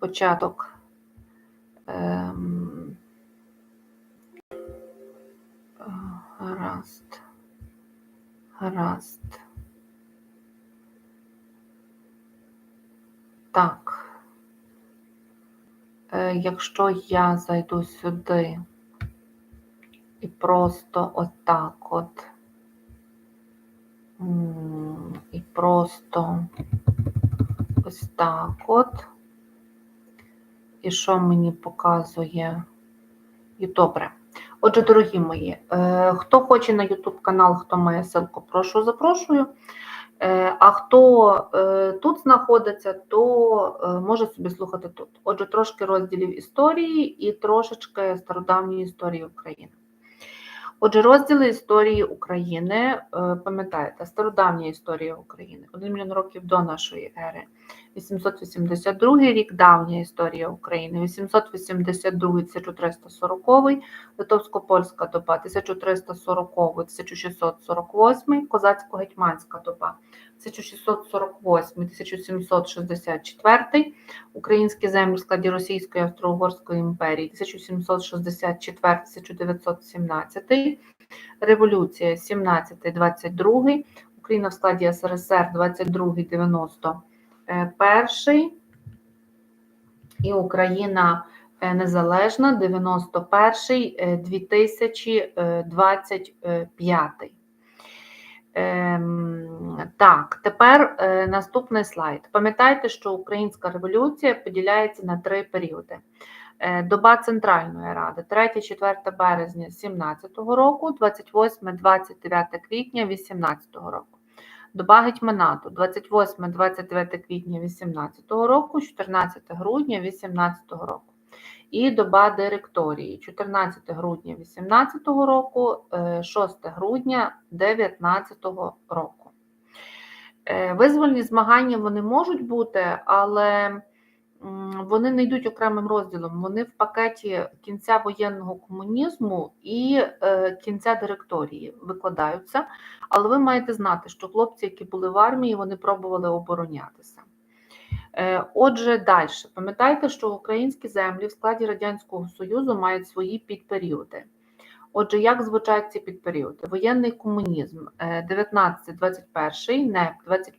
початок. Ем, Гаразд. Гаразд. Так. Е, Якщо я зайду сюди і просто отак от. І просто ось так от. І що мені показує? І добре. Отже, дорогі мої, е, хто хоче на YouTube канал, хто має ссылку, прошу запрошую. Е, А хто е, тут знаходиться, то може собі слухати тут. Отже, трошки розділів історії і трошечки стародавньої історії України. Отже, розділи історії України, пам'ятаєте, стародавня історія України, 1 мільйон років до нашої ери, 882 рік давня історія України, 882 1340 Литовсько-польська доба, 1340 1648 Козацько-гетьманська доба, 1648 1764 Українські землі в складі Російської Австро-Угорської імперії 1764 1917 Революція 17-22 Україна в складі СРСР 22-91 і Україна е, Незалежна 91-2025. Ем, Так, тепер е, наступний слайд. Пам'ятайте, що Українська революція поділяється на три періоди. Е, Доба Центральної Ради 3-4 березня 2017 року, 28-29 квітня 2018 року. Доба гетьманату 28-29 квітня 2018 року, 14 грудня 2018 року. І доба директорії 14 грудня 2018 року, е, 6 грудня 2019 року. Е, Визвольні змагання вони можуть бути, але вони не йдуть окремим розділом. Вони в пакеті кінця воєнного комунізму і е, кінця директорії викладаються. Але ви маєте знати, що хлопці, які були в армії, вони пробували оборонятися. Е, Отже, далі. Пам'ятайте, що українські землі в складі Радянського Союзу мають свої підперіоди. Отже, як звучать ці підперіоди? Воєнний комунізм е, 19-21, НЕП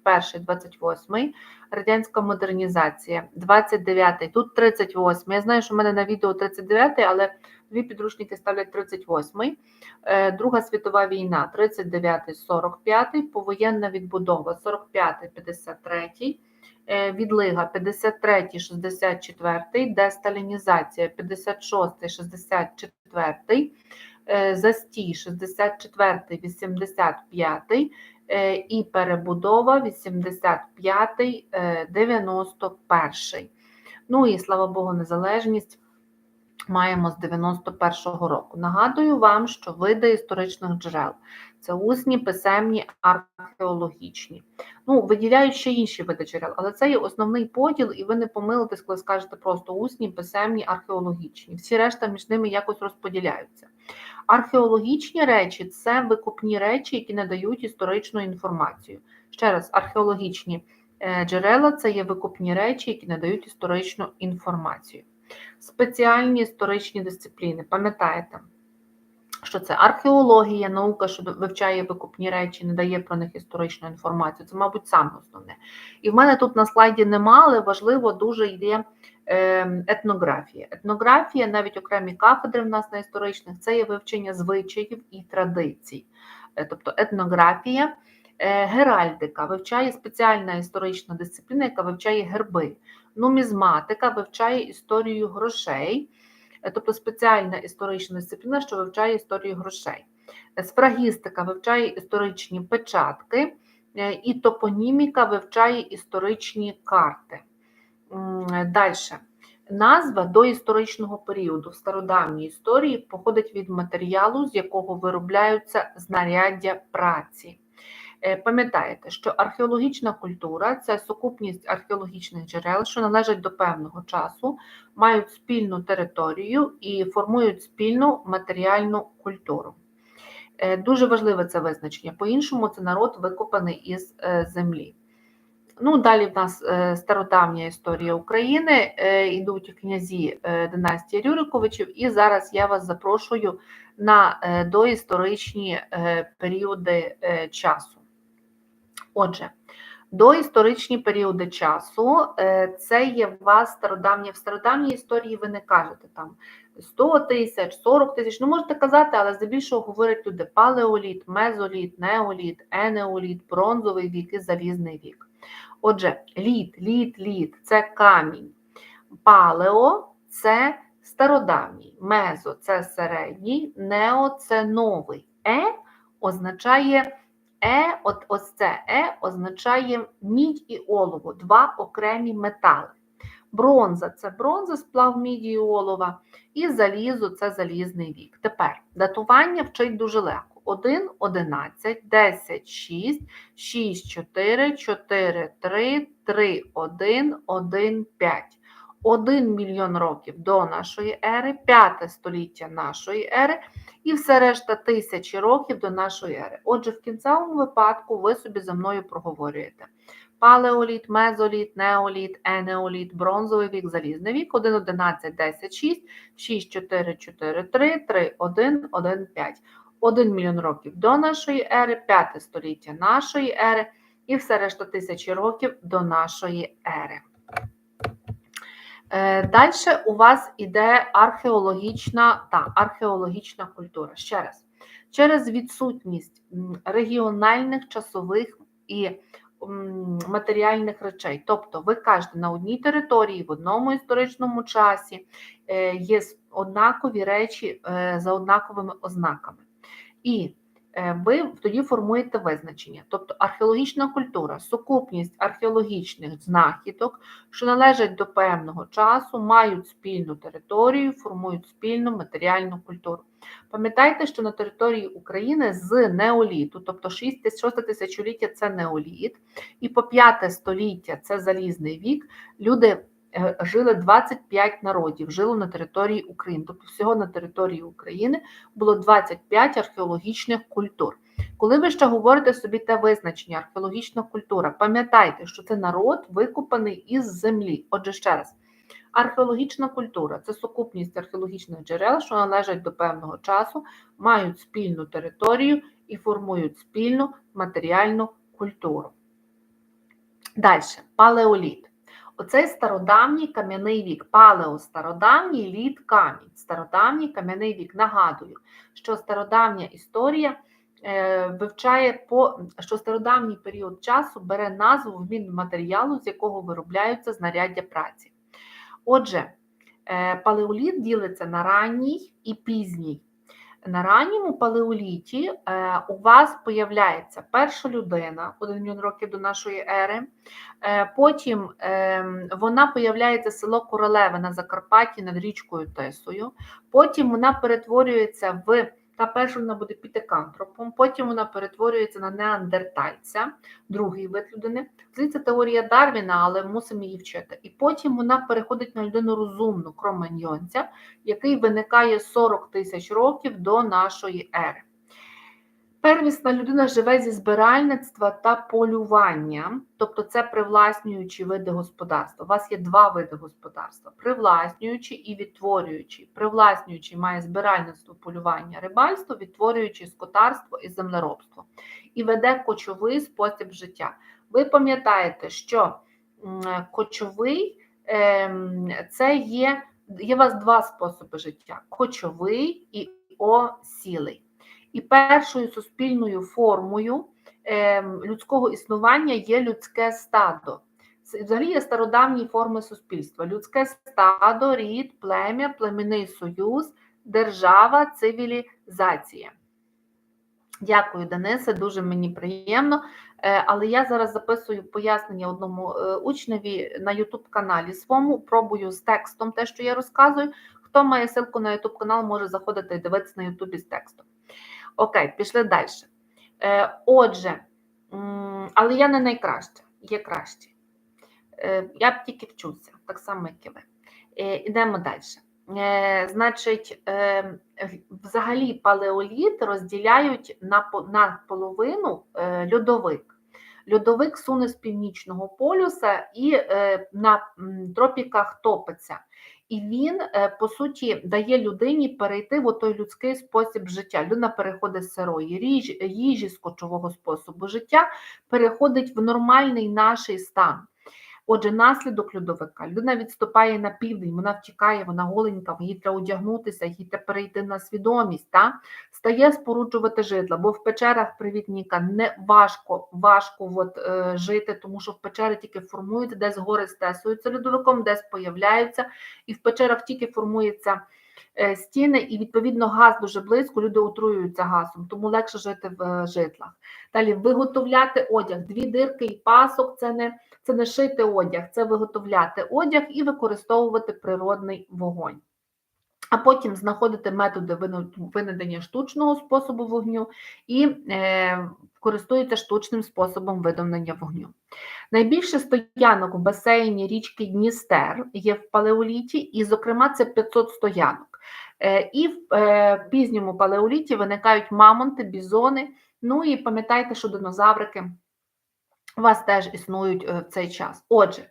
21-28, радянська модернізація 29, тут 38. Я знаю, що в мене на відео 39, але дві підручники ставлять 38. Е, Друга світова війна 39-45, повоєнна відбудова 45-53. Е, Відлига 53-64, десталінізація 56-64, е, застій 64-85 е, і перебудова 85-91. Ну і слава Богу, незалежність маємо з 91-го року. Нагадую вам, що види історичних джерел це усні, писемні, археологічні. Ну, виділяють ще інші види джерел, але це є основний поділ, і ви не помилитесь, коли скажете просто усні, писемні, археологічні. Всі решта між ними якось розподіляються. Археологічні речі це викупні речі, які надають історичну інформацію. Ще раз, археологічні е, джерела це є викупні речі, які надають історичну інформацію. Спеціальні історичні дисципліни, пам'ятаєте? Що це археологія, наука, що вивчає викупні речі, не дає про них історичну інформацію. Це, мабуть, саме основне. І в мене тут на слайді нема, але важливо дуже йде е, етнографія. Етнографія, навіть окремі кафедри в нас на історичних, це є вивчення звичаїв і традицій. Е, Тобто етнографія, е, геральдика вивчає спеціальна історична дисципліна, яка вивчає герби. Нумізматика вивчає історію грошей. Е, тобто спеціальна історична дисципліна, що вивчає історію грошей. Е, Сфрагістика вивчає історичні печатки, е, і топоніміка вивчає історичні карти. Далі. Назва до історичного періоду в стародавній історії походить від матеріалу, з якого виробляються знаряддя праці. Е, Пам'ятаєте, що археологічна культура це сукупність археологічних джерел, що належать до певного часу, мають спільну територію і формують спільну матеріальну культуру. Е, Дуже важливе це визначення. По-іншому, це народ викопаний із е, землі. Ну, далі в нас стародавня історія України, йдуть князі династії Рюриковичів, і зараз я вас запрошую на доісторичні періоди часу. Отже, доісторичні періоди часу е, це є в вас стародавня. В стародавній історії ви не кажете там 100 тисяч, 40 тисяч. Ну, можете казати, але здебільшого говорять люди палеоліт, мезоліт, неоліт, енеоліт, бронзовий вік і залізний вік. Отже, лід, лід, лід це камінь. Палео це стародавній, мезо це середній, нео це новий. Е означає е, от ось це е означає мідь і олово, два окремі метали. Бронза це бронза, сплав міді і олова, і залізо це залізний вік. Тепер датування вчить дуже легко. 1, 11, 10, 6, 6, 4, 4, 3, 3, 1, 1, 5. 1 мільйон років до нашої ери, 5 століття нашої ери, і все решта тисячі років до нашої ери. Отже, в кінцевому випадку ви собі за мною проговорюєте. Палеоліт, мезоліт, неоліт, енеоліт, бронзовий вік, залізний вік, 1, 11, 10, 6, 6, 4, 4, 3, 3, 1, 1, 5. 1 мільйон років до нашої ери, 5 століття нашої ери і все решта тисячі років до нашої ери. Далі у вас іде археологічна та археологічна культура. Ще раз, через відсутність регіональних часових і матеріальних речей. Тобто, ви кажете, на одній території, в одному історичному часі е, є однакові речі е, за однаковими ознаками. І е, ви тоді формуєте визначення. Тобто археологічна культура, сукупність археологічних знахідок, що належать до певного часу, мають спільну територію, формують спільну матеріальну культуру. Пам'ятайте, що на території України з неоліту, тобто 6 тисячоліття це неоліт, і по 5 століття це залізний вік, люди е, жили 25 народів, жило на території України. Тобто всього на території України було 25 археологічних культур. Коли ви ще говорите собі те визначення, археологічна культура, пам'ятайте, що це народ викопаний із землі. Отже, ще раз. Археологічна культура це сукупність археологічних джерел, що належать до певного часу, мають спільну територію і формують спільну матеріальну культуру. Далі, палеоліт. Оцей стародавній кам'яний вік. Палео стародавній лід камінь. Стародавній кам'яний вік. Нагадую, що стародавня історія е, вивчає, по, що стародавній період часу бере назву вмін матеріалу, з якого виробляються знаряддя праці. Отже, е, палеоліт ділиться на ранній і пізній. На ранньому палеоліті е, у вас появляється перша людина, 1 мільйон років до нашої ери. Е, потім ем, вона появляється село Королеве на Закарпатті над річкою Тисою. Потім вона перетворюється в та перша вона буде пітекантропом, потім вона перетворюється на неандертальця, другий вид людини. Це теорія Дарвіна, але мусимо її вчити. І потім вона переходить на людину розумну, кроманьйонця, який виникає 40 тисяч років до нашої ери. Первісна людина живе зі збиральництва та полювання, тобто це привласнюючі види господарства. У вас є два види господарства: привласнюючий і відтворюючий. Привласнюючий має збиральництво, полювання, рибальство, відтворюючий скотарство і землеробство. І веде кочовий спосіб життя. Ви пам'ятаєте, що кочовий ем, це є, є у вас два способи життя: кочовий і осілий. І першою суспільною формою е, людського існування є людське стадо. Це взагалі є стародавні форми суспільства: людське стадо, рід, плем'я, племінний союз, держава, цивілізація. Дякую, Денисе, дуже мені приємно. Е, але я зараз записую пояснення одному е, учневі на YouTube каналі своєму. Пробую з текстом те, що я розказую. Хто має ссылку на YouTube канал, може заходити і дивитися на YouTube з текстом. Окей, пішли далі. Е, Отже, але я не найкраща, є кращі. Е, Я б тільки вчуся, так само, як і ви. Е, Ідемо далі. Значить, взагалі палеоліт розділяють на на половину льодовик. Льодовик суне з північного полюса і на тропіках топиться. І він, е, по суті, дає людині перейти в той людський спосіб життя. Людина переходить з сирої їжі, їжі з кочового способу життя, переходить в нормальний наш стан. Отже, наслідок льодовика. Людина відступає на південь, вона втікає, вона голенька, їй треба одягнутися, їй треба перейти на свідомість, та? стає споруджувати житла, бо в печерах привітніка не важко важко от, е, жити, тому що в печери тільки формуються, десь гори стесуються льодовиком, десь появляються, і в печерах тільки формуються е, стіни, і відповідно газ дуже близько, люди отруюються газом, тому легше жити в е, житлах. Далі виготовляти одяг, дві дирки і пасок це не це не шити одяг, це виготовляти одяг і використовувати природний вогонь. А потім знаходити методи винайдення штучного способу вогню і е, користується штучним способом видавлення вогню. Найбільше стоянок у басейні річки Дністер є в палеоліті, і, зокрема, це 500 стоянок. Е, і в е, пізньому палеоліті виникають мамонти, бізони. Ну і пам'ятайте, що динозаврики у вас теж існують е, в цей час. Отже,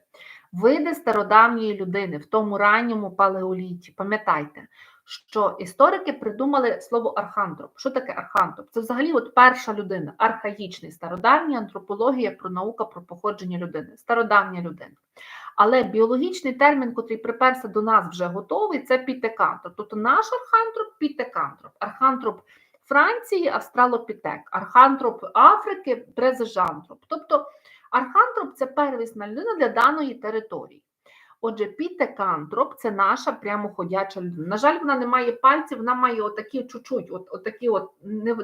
види стародавньої людини в тому ранньому палеоліті, пам'ятайте, що історики придумали слово архантроп. Що таке архантроп? Це взагалі от перша людина, архаїчний, стародавня антропологія про наука про походження людини, стародавня людина. Але біологічний термін, котрий приперся до нас вже готовий, це пітекантроп. Тобто наш архантроп пітекантроп. Архантроп Франції австралопітек, архантроп Африки презежантроп. Тобто архантроп це первісна людина для даної території. Отже, пітекантроп це наша прямоходяча людина. На жаль, вона не має пальців, вона має отакі чуть-чуть, от, отакі от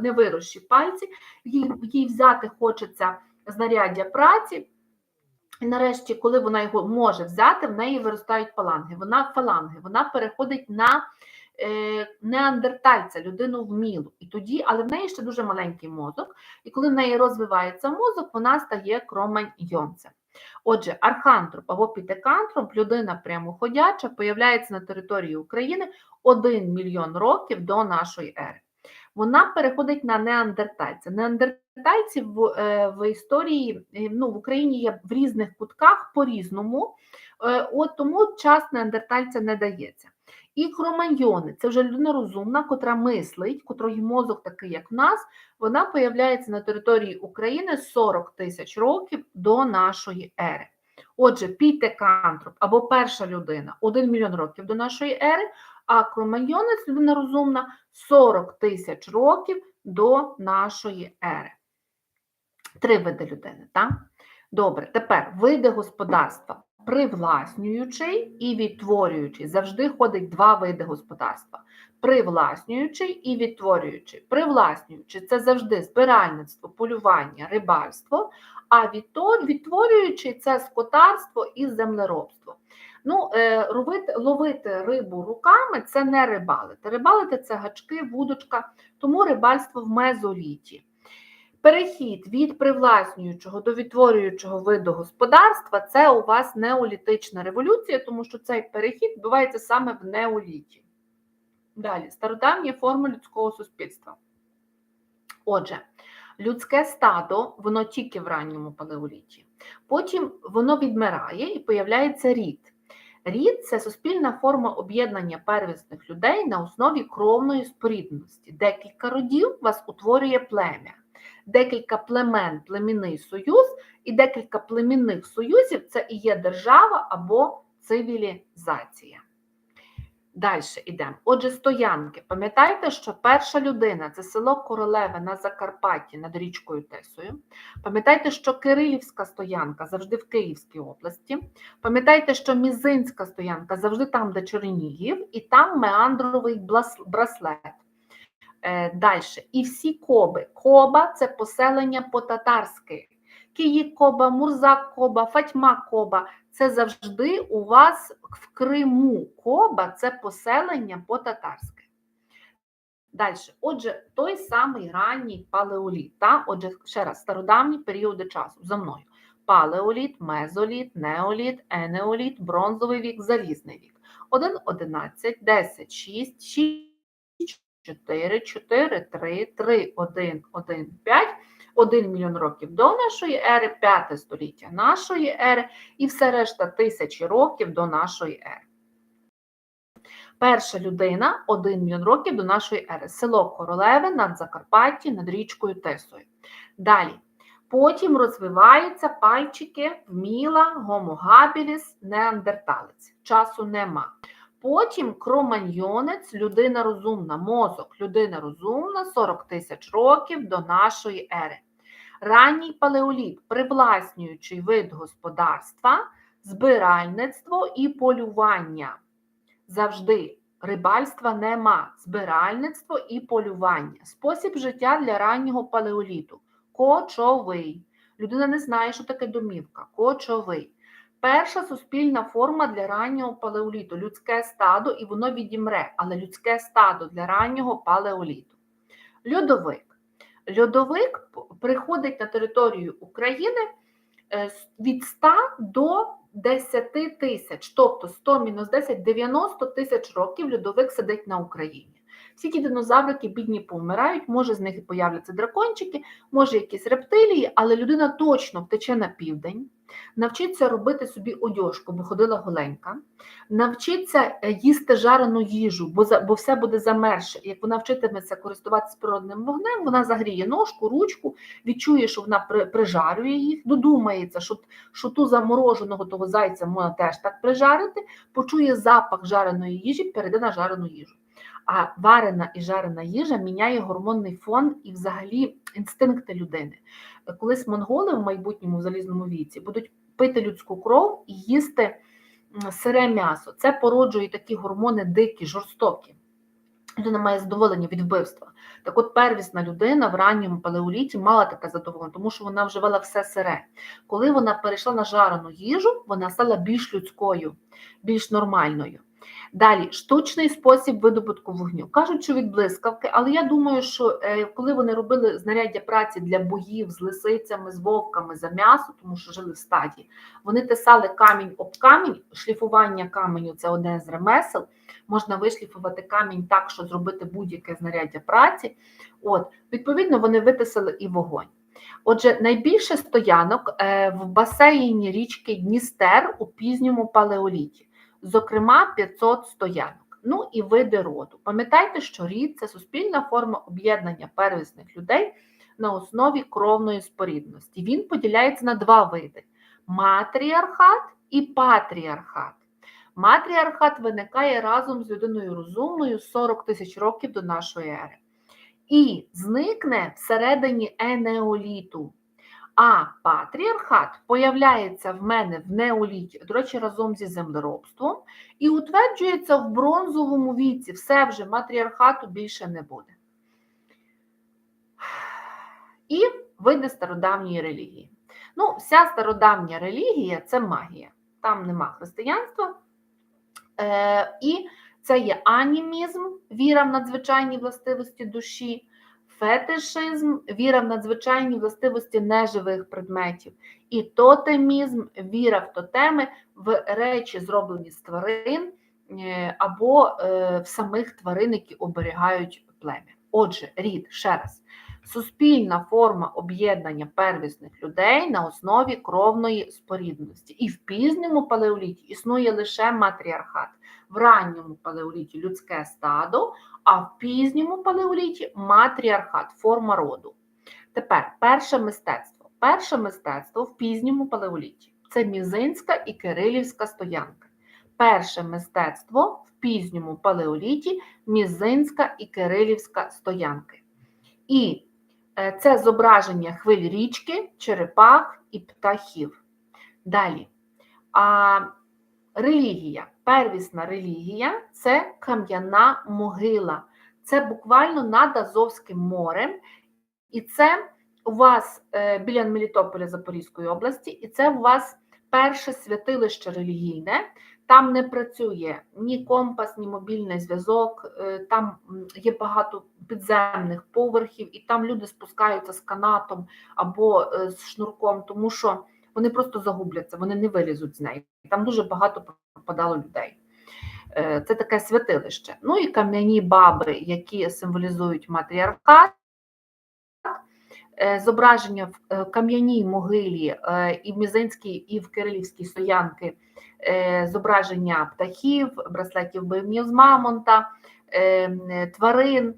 невирощі пальці, їй, їй взяти хочеться знаряддя праці. Нарешті, коли вона його може взяти, в неї виростають фаланги. Вона фаланги, вона переходить на е, неандертальця, людину вмілу. І тоді, але в неї ще дуже маленький мозок, і коли в неї розвивається мозок, вона стає кроманьйонцем. Отже, архантроп або пітекантроп, людина прямоходяча, появляється на території України 1 мільйон років до нашої ери. Вона переходить на неандертальця. Неандертальці в, е, в історії е, ну, в Україні є в різних кутках по-різному, е, от тому час неандертальця не дається. І кроманьйони це вже людина розумна, котра мислить, котрої мозок такий, як в нас, вона появляється на території України 40 тисяч років до нашої ери. Отже, пітекантроп або перша людина 1 мільйон років до нашої ери, а кроманьйонець, людина розумна, 40 тисяч років до нашої ери. Три види людини, так? Добре, тепер види господарства привласнюючий і відтворюючий. Завжди ходить два види господарства: привласнюючий і відтворюючий. Привласнюючий це завжди збиральництво, полювання, рибальство, а відтворюючий це скотарство і землеробство. Ну, е, робити, ловити рибу руками це не рибалити. Рибалити це гачки, вудочка, тому рибальство в мезоліті. Перехід від привласнюючого до відтворюючого виду господарства це у вас неолітична революція, тому що цей перехід відбувається саме в неоліті. Далі, стародавні форми людського суспільства. Отже, людське стадо, воно тільки в ранньому палеоліті. Потім воно відмирає і появляється рід. Рід це суспільна форма об'єднання первісних людей на основі кровної спорідності. Декілька родів вас утворює плем'я декілька племен, племінний союз, і декілька племінних союзів це і є держава або цивілізація. Далі йдемо. Отже, стоянки. Пам'ятаєте, що перша людина це село Королеве на Закарпатті над річкою Тесою. Пам'ятайте, що Кирилівська стоянка завжди в Київській області. Пам'ятайте, що Мізинська стоянка завжди там, де Чернігів, і там меандровий браслет. Е, Далі. І всі коби. Коба це поселення по-татарськи. Київ коба, Мурзак коба, Фатьма коба. Це завжди у вас в Криму коба це поселення по-татарськи. Далі, отже, той самий ранній палеоліт. Та? Отже, ще раз, стародавні періоди часу за мною. Палеоліт, мезоліт, неоліт, енеоліт, бронзовий вік, залізний вік. 1, 11, 10, 6, 6. 4, 4, 3, 3, 1, 1, 5, 1 мільйон років до нашої ери, 5 століття нашої ери і все решта тисячі років до нашої ери. Перша людина 1 мільйон років до нашої ери. Село Королеве над Закарпатті над річкою Тисою. Далі. Потім розвиваються пальчики вміла, гомогабіліс, неандерталець. Часу нема. Потім кроманьйонець, людина розумна, мозок, людина розумна, 40 тисяч років до нашої ери. Ранній палеоліт, привласнюючий вид господарства, збиральництво і полювання. Завжди рибальства нема, збиральництво і полювання. Спосіб життя для раннього палеоліту. Кочовий. Людина не знає, що таке домівка. Кочовий. Перша суспільна форма для раннього палеоліту людське стадо, і воно відімре, але людське стадо для раннього палеоліту. Льодовик. Льодовик приходить на територію України е, від 100 до 10 тисяч, тобто 100 мінус 10 – 90 тисяч років льодовик сидить на Україні. Всі ті динозаврики бідні помирають, може з них і появляться дракончики, може якісь рептилії, але людина точно втече на південь, навчиться робити собі одяжку, бо ходила голенька, навчиться е, їсти жарену їжу, бо бо все буде замерше. Як вона вчитиметься користуватися природним вогнем, вона загріє ножку, ручку, відчує, що вона прижарює їх, додумається, що, що ту замороженого того зайця можна теж так прижарити, почує запах жареної їжі, перейде на жарену їжу. А варена і жарена їжа міняє гормонний фон і взагалі інстинкти людини. Колись монголи в майбутньому в залізному віці будуть пити людську кров і їсти сире м'ясо. Це породжує такі гормони дикі, жорстокі. Людина має задоволення від вбивства. Так от первісна людина в ранньому палеоліті мала таке задоволення, тому що вона вживала все сире. Коли вона перейшла на жарену їжу, вона стала більш людською, більш нормальною. Далі, штучний спосіб видобутку вогню. Кажуть, що від блискавки, але я думаю, що е, коли вони робили знаряддя праці для боїв з лисицями, з вовками за м'ясо, тому що жили в стаді, вони тисали камінь об камінь, шліфування каменю це одне з ремесел. Можна вишліфувати камінь так, що зробити будь-яке знаряддя праці. От, Відповідно, вони витисали і вогонь. Отже, найбільше стоянок е, в басейні річки Дністер у пізньому палеоліті зокрема 500 стоянок. Ну і види роду. Пам'ятайте, що рід це суспільна форма об'єднання первісних людей на основі кровної спорідності. Він поділяється на два види: матріархат і патріархат. Матріархат виникає разом з людиною розумною 40 тисяч років до нашої ери. І зникне всередині енеоліту. А патріархат появляється в мене в неоліті, до речі, разом зі землеробством, і утверджується в бронзовому віці. Все вже матріархату більше не буде. І види стародавньої релігії. Ну, вся стародавня релігія це магія. Там нема християнства. Е, І це є анімізм, віра в надзвичайні властивості душі фетишизм, віра в надзвичайні властивості неживих предметів, і тотемізм, віра в тотеми, в речі, зроблені з тварин е, або е, в самих тварин, які оберігають плем'я. Отже, рід, ще раз, суспільна форма об'єднання первісних людей на основі кровної спорідності. І в пізньому палеоліті існує лише матріархат, в ранньому палеоліті людське стадо, а в пізньому палеоліті матріархат, форма роду. Тепер перше мистецтво. Перше мистецтво в пізньому палеоліті це мізинська і кирилівська стоянка. Перше мистецтво в пізньому палеоліті мізинська і кирилівська стоянки. І це зображення хвиль річки, черепах і птахів. Далі. А Релігія, первісна релігія це кам'яна могила. Це буквально над Азовським морем, і це у вас е, біля Мелітополя Запорізької області, і це у вас перше святилище релігійне. Там не працює ні компас, ні мобільний зв'язок, е, там є багато підземних поверхів, і там люди спускаються з канатом або е, з шнурком, тому що вони просто загубляться, вони не вилізуть з неї. Там дуже багато пропадало людей. Е, це таке святилище. Ну і кам'яні баби, які символізують матріархат, зображення в е, кам'яній могилі е, і в Мізинській, і в Кирилівській стоянки е, зображення птахів, браслетів бивнів з мамонта, е, тварин.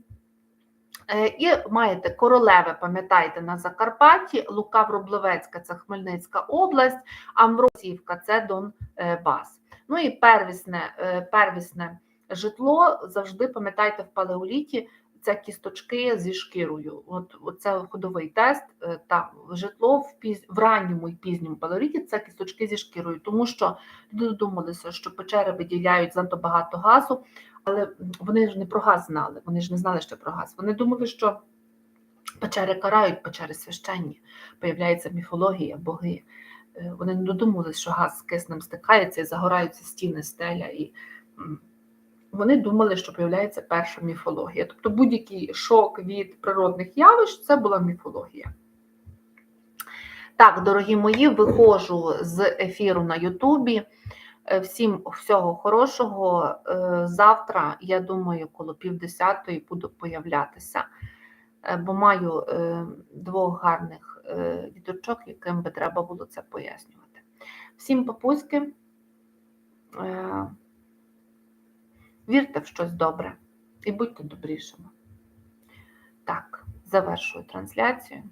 Е, І маєте королеве, пам'ятаєте, на Закарпатті, Лука Вроблевецька це Хмельницька область, Амвросіївка це Донбас. Ну і первісне, е, первісне житло завжди пам'ятайте в палеоліті. Це кісточки зі шкірою. От це ходовий тест. е, Та житло в піз... в ранньому і пізньому палеоліті це кісточки зі шкірою, тому що люди думалися, що печери виділяють занадто багато газу, але вони ж не про газ знали, вони ж не знали ще про газ. Вони думали, що печери карають, печери священні, появляється міфологія, боги. Е, Вони не додумувалися, що газ з киснем стикається і загораються стіни, стеля. І вони думали, що появляється перша міфологія. Тобто будь-який шок від природних явищ це була міфологія. Так, дорогі мої, виходжу з ефіру на Ютубі. Е, Всім всього хорошого. Е, Завтра, я думаю, коло півдесятої буду появлятися, е, бо маю двох гарних діточок, яким би треба було це пояснювати. Всім папуськи, вірте в щось добре і будьте добрішими. Так, завершую трансляцію.